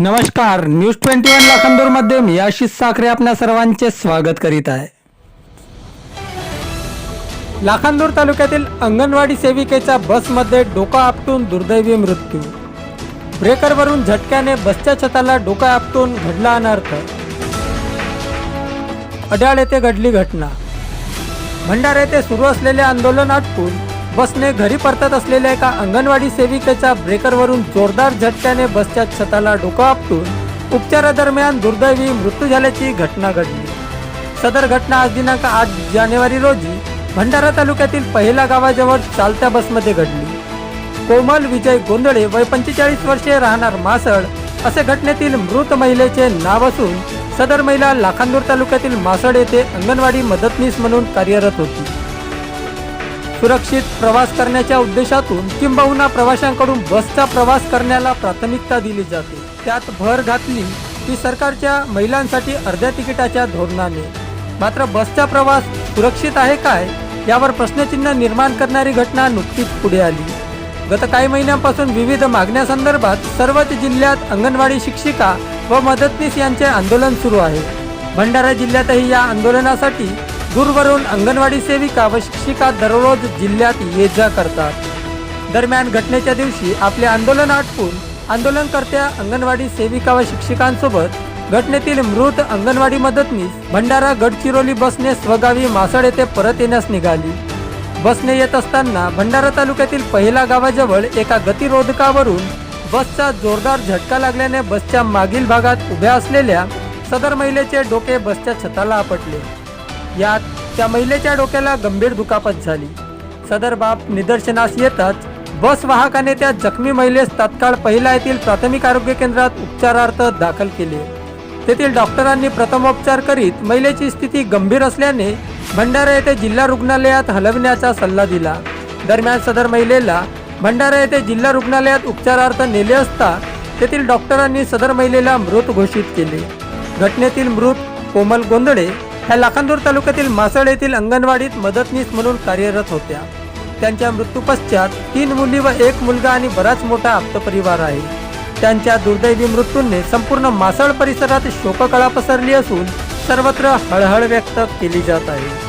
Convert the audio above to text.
नमस्कार News Twenty One लाखांदूरमध्ये मी आशिष साखरे आपल्या सर्वांचे स्वागत करीत आहे. लाखांदूर तालुक्यातील अंगणवाडी सेविकेचा बसमध्ये डोका आपटून दुर्दैवी मृत्यू. ब्रेकरवरून झटक्याने बसच्या छताला डोका आपटून घडला अनर्थ. अड्याळ येथे घडली घटना. भंडारा येथे सुरू असलेले आंदोलन आटपून बसने घरी परतत असलेल्या एका अंगणवाडी सेविकेच्या ब्रेकरवरून जोरदार झटक्याने बसच्या छताला डोकं आपटून उपचारादरम्यान दुर्दैवी मृत्यू झाल्याची घटना घडली. सदर घटना आज दिनांक आठ जानेवारी रोजी भंडारा तालुक्यातील पहिला गावाजवळ चालत्या बसमध्ये घडली. कोमल विजय गोंधळे वय पंचेचाळीस वर्षे राहणार मासळ असे घटनेतील मृत महिलेचे नाव असून सदर महिला लाखांदूर तालुक्यातील मासळ येथे अंगणवाडी मदतनीस म्हणून कार्यरत होती. सुरक्षित प्रवास करण्याच्या उद्देशातून किंबहुना प्रवाशांकडून बसचा प्रवास करण्याला प्राथमिकता दिली जाते. त्यात भर घातली की सरकारच्या महिलांसाठी अर्ध्या तिकिटाच्या धोरणाने. मात्र बसचा प्रवास सुरक्षित आहे काय? यावर प्रश्नचिन्ह निर्माण करणारी घटना नुकतीच पुढे आली. गत काही महिन्यांपासून विविध मागण्यासंदर्भात सर्वच जिल्ह्यात अंगणवाडी शिक्षिका व मदतनीस यांचे आंदोलन सुरू आहे. भंडारा जिल्ह्यातही या आंदोलनासाठी दूरवरून अंगणवाडी सेविका व शिक्षिका दररोज जिल्ह्यात ये जा करतात. दरम्यान घटनेच्या दिवशी आपले आंदोलन आटपून आंदोलनकर्त्या अंगणवाडी सेविका व शिक्षिकांसोबत घटनेतील मृत अंगणवाडी मदतनीस भंडारा गडचिरोली बसने स्वगावी मासळ येथे परत येण्यास निघाली. बसने येत असताना भंडारा तालुक्यातील पहिला गावाजवळ एका गतिरोधकावरून बसचा जोरदार झटका लागल्याने बसच्या मागील भागात उभ्या असलेल्या सदर महिलेचे डोके बसच्या छताला आपटले. यात त्या महिलेच्या डोक्याला गंभीर दुखापत झाली. सदर बाब निदर्शनास येताच बस वाहकाने त्या जखमी महिलेस तात्काळ पहिला येथील प्राथमिक आरोग्य केंद्रात उपचारार्थ दाखल केले. तेथील डॉक्टरांनी प्रथमोपचार करीत महिलेची स्थिती गंभीर असल्याने भंडारा येथे जिल्हा रुग्णालयात हलविण्याचा सल्ला दिला. दरम्यान सदर महिलेला भंडारा येथे जिल्हा रुग्णालयात उपचारार्थ नेले असता तेथील डॉक्टरांनी सदर महिलेला मृत घोषित केले. घटनेतील मृत कोमल गोंधळे ह्या लाखांदूर तालुक्यातील मासळ येथील अंगणवाडीत मदतनीस म्हणून कार्यरत होत्या. त्यांच्या मृत्यूपश्चात तीन मुली व एक मुलगा आणि बराच मोठा आप्तपरिवार आहे. त्यांच्या दुर्दैवी मृत्यूने संपूर्ण मासळ परिसरात शोककळा पसरली असून सर्वत्र हळहळ व्यक्त केली जात आहे.